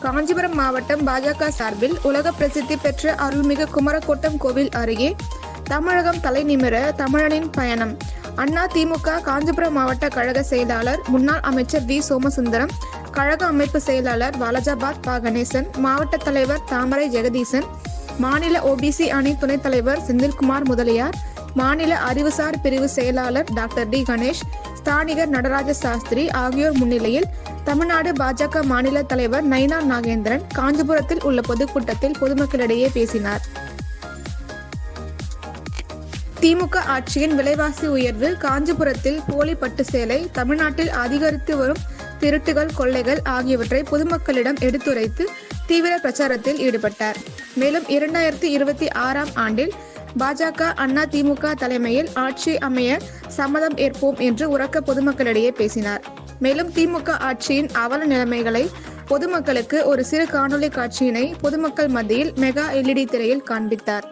காஞ்சிபுரம் மாவட்டம் பாஜக சார்பில் உலக பிரசித்தி பெற்ற அருள்மிகு குமரக்கோட்டம் கோவில் அருகே தமிழகம் தலைநிமிர தமிழனின் பயணம். அண்ணா திமுக காஞ்சிபுரம் மாவட்ட கழக செயலாளர் முன்னாள் அமைச்சர் வி. சோமசுந்தரம் கழக அமைப்பு செயலாளர் வாலஜாபாத் பா கணேசன் மாவட்ட தலைவர் தாமரை ஜெகதீசன் மாநில ஓபிசி அணி துணைத் தலைவர் செந்தில்குமார் முதலியார் மாநில அறிவுசார் பிரிவு செயலாளர் டாக்டர் டி. கணேஷ் ஸ்தானிகர் நடராஜ சாஸ்திரி ஆகியோர் முன்னிலையில் தமிழ்நாடு பாஜக மாநில தலைவர் நயினா நாகேந்திரன் காஞ்சிபுரத்தில் உள்ள பொதுக்கூட்டத்தில் பொதுமக்களிடையே பேசினார். திமுக ஆட்சியின் விலைவாசி உயர்வு காஞ்சிபுரத்தில் போலி பட்டு சேலை தமிழ்நாட்டில் அதிகரித்து வரும் திருட்டுகள் கொள்ளைகள் ஆகியவற்றை பொதுமக்களிடம் எடுத்துரைத்து தீவிர பிரச்சாரத்தில் ஈடுபட்டார். மேலும் இரண்டாயிரத்தி இருபத்தி ஆறாம் ஆண்டில் பாஜக அண்ணா திமுக தலைமையில் ஆட்சி அமைய சம்மதம் ஏற்போம் என்று உறக்க பொதுமக்களிடையே பேசினார். மேலும் திமுக ஆட்சியின் அவல நிலைமைகளை பொதுமக்களுக்கு ஒரு சிறு காணொளி காட்சியினை பொதுமக்கள் மத்தியில் மெகா எல்இடி திரையில் காண்பித்தார்.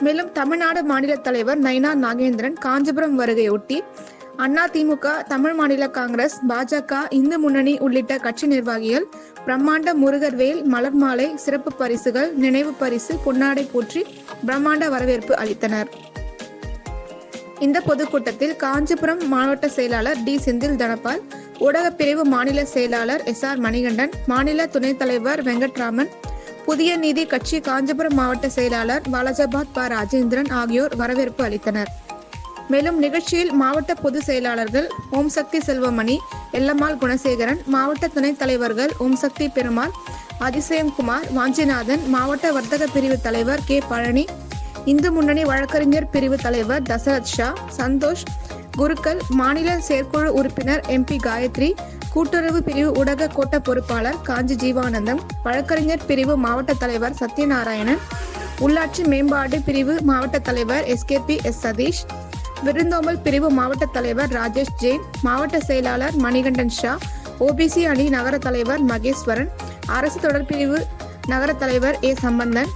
மேலும் தமிழ்நாடு மாநில தலைவர் நைனா நாகேந்திரன் காஞ்சிபுரம் வருகையொட்டி அண்ணா திமுக தமிழ் மாநில காங்கிரஸ் பாஜக இந்து முன்னணி உள்ளிட்ட கட்சி நிர்வாகிகள் பிரம்மாண்ட முருகர்வேல் மலர் மாலை சிறப்பு பரிசுகள் நினைவு பரிசு பொன்னாடை போற்றி பிரம்மாண்ட வரவேற்பு அளித்தனர். இந்த பொதுக்கூட்டத்தில் காஞ்சிபுரம் மாவட்ட செயலாளர் டி செந்தில் தனபால் ஊடகப் பிரிவு மாநில செயலாளர் எஸ் ஆர் மணிகண்டன் மாநில துணைத் தலைவர் வெங்கட்ராமன் புதிய நீதி கட்சி காஞ்சிபுரம் மாவட்ட செயலாளர் வாலாஜாபாத் ப. ராஜேந்திரன் ஆகியோர் வரவேற்பு அளித்தனர். மேலும் நிகழ்ச்சியில் மாவட்ட பொதுச் செயலாளர்கள் ஓம் சக்தி செல்வமணி எல்லம்மாள் குணசேகரன் மாவட்ட துணைத் தலைவர்கள் ஓம் சக்தி பெருமாள் அதிசயம்குமார் வாஞ்சிநாதன் மாவட்ட வர்த்தக பிரிவு தலைவர் கே. பழனி இந்து முன்னணி வழக்கறிஞர் பிரிவு தலைவர் தசரத் ஷா சந்தோஷ் குருக்கள் மாநில செயற்குழு உறுப்பினர் எம்பி காயத்ரி கூட்டுறவு பிரிவு ஊடக கோட்ட பொறுப்பாளர் காஞ்சி ஜீவானந்தம் வழக்கறிஞர் பிரிவு மாவட்ட தலைவர் சத்யநாராயணன் உள்ளாட்சி மேம்பாடு பிரிவு மாவட்ட தலைவர் எஸ்கேபி எஸ் சதீஷ் விருந்தோம்பல் பிரிவு மாவட்ட தலைவர் ராஜேஷ் ஜெயின் மாவட்ட செயலாளர் மணிகண்டன் ஷா ஓபிசி அணி நகர தலைவர் மகேஸ்வரன் அரசு தொடர்பிரிவு நகர தலைவர் ஏ சம்பந்தன்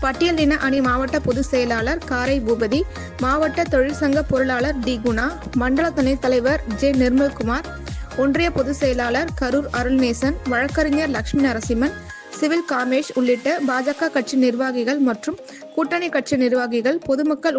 பட்டியல் இன அணி மாவட்ட பொதுச் செயலாளர் காரை பூபதி மாவட்ட தொழிற்சங்க பொருளாளர் டி குணா மண்டல துணைத் தலைவர் ஜே நிர்மல்குமார் ஒன்றிய பொதுச் செயலாளர் கரூர் அருள்நேசன் வழக்கறிஞர் லட்சுமி நரசிம்மன் சிவில் காமேஷ் உள்ளிட்ட பாஜக கட்சி நிர்வாகிகள் மற்றும் கூட்டணி கட்சி நிர்வாகிகள் பொதுமக்கள் உள்ளிட்ட